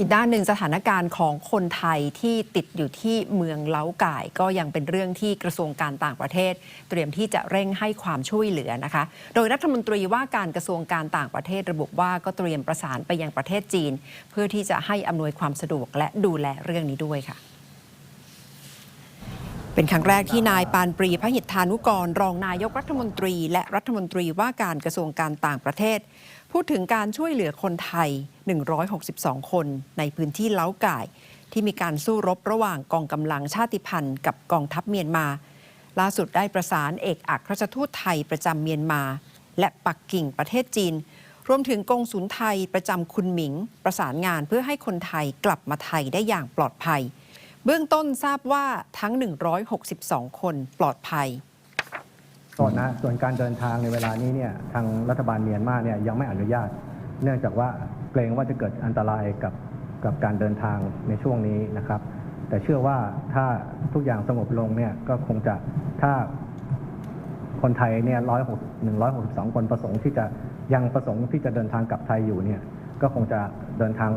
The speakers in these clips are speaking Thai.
อีกด้านหนึ่งสถานการณ์ของคนไทยที่ติดอยู่ที่เมืองเล้าก่าย ก็ยังเป็นเรื่องที่กระทรวงการต่างประเทศ เตรียมที่จะเร่งให้ความช่วยเหลือนะคะ โดยรัฐมนตรีว่าการกระทรวงการต่างประเทศระบุว่าก็เตรียมประสานไปยังประเทศจีน เพื่อที่จะให้อำนวยความสะดวกและดูแลเรื่องนี้ด้วยค่ะ เป็นครั้งแรกที่นายปานปรีพหิทธานุกร รองนายกรัฐมนตรี และรัฐมนตรีว่าการกระทรวงการต่างประเทศ พูดถึงการช่วยเหลือคนไทย 162 คนในพื้นที่เล้าก่าย ที่มีการสู้รบระหว่างกองกำลังชาติพันธุ์ กับกองทัพเมียนมา ล่าสุดได้ประสานเอกอัครราชทูตไทยประจำเมียนมา และปักกิ่งประเทศจีน รวมถึงกองสุลไทยประจำคุณหมิง ประสานงานเพื่อให้คนไทยกลับมาไทยได้อย่างปลอดภัย เบื้องต้นทราบว่าทั้ง 162 คนปลอดภัยส่วนนะส่วนการเดินทางในเวลานี้เนี่ยทางรัฐบาลเมียนมาเนี่ยยังไม่อนุญาต เนื่องจากว่าเกรงว่าจะเกิดอันตรายกับกับการเดินทางในช่วงนี้นะครับ แต่เชื่อว่าถ้าทุกอย่างสงบลงเนี่ยก็คงจะถ้าคนไทยเนี่ยร้อยหกหนึ่งร้อยหกสิบสองคนประสงค์ที่จะยังประสงค์ที่จะเดินทางกลับไทยอยู่เนี่ยก็คงจะเดินทาง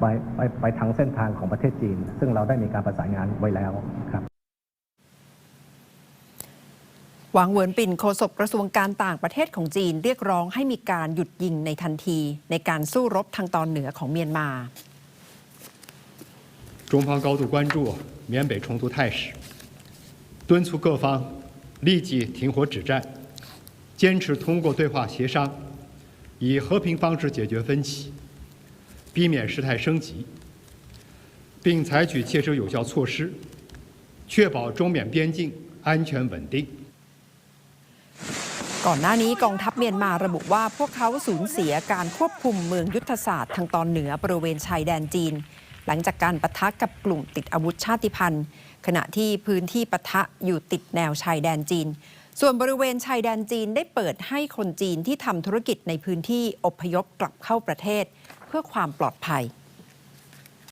ไปไปไปทางเส้นทางของประเทศจีน ซึ่งเราได้มีการประสานงานไว้แล้วครับ หวังเหวินปิ่นโฆษกกระทรวงการต่างประเทศของจีน เรียกร้องให้มีการหยุดยิงในทันที ในการสู้รบทางตอนเหนือของเมียนมา 中方高度关注缅北冲突态势，敦促各方立即停火止战，坚持通过对话协商，以和平方式解决分歧， 避免事态升级，并采取切实有效措施，确保中缅边境安全稳定。 ก่อนหน้านี้กองทัพเมียนมาระบุว่าพวกเขาสูญเสียการควบคุมเมืองยุทธศาสตร์ทางตอนเหนือบริเวณชายแดนจีน หลังจากการปะทะกับกลุ่มติดอาวุธชาติพันธุ์ ขณะที่พื้นที่ปะทะอยู่ติดแนวชายแดนจีน ส่วนบริเวณชายแดนจีนได้เปิดให้คนจีนที่ทำธุรกิจในพื้นที่อพยพกลับเข้าประเทศ เ พื่อความปลอดภัย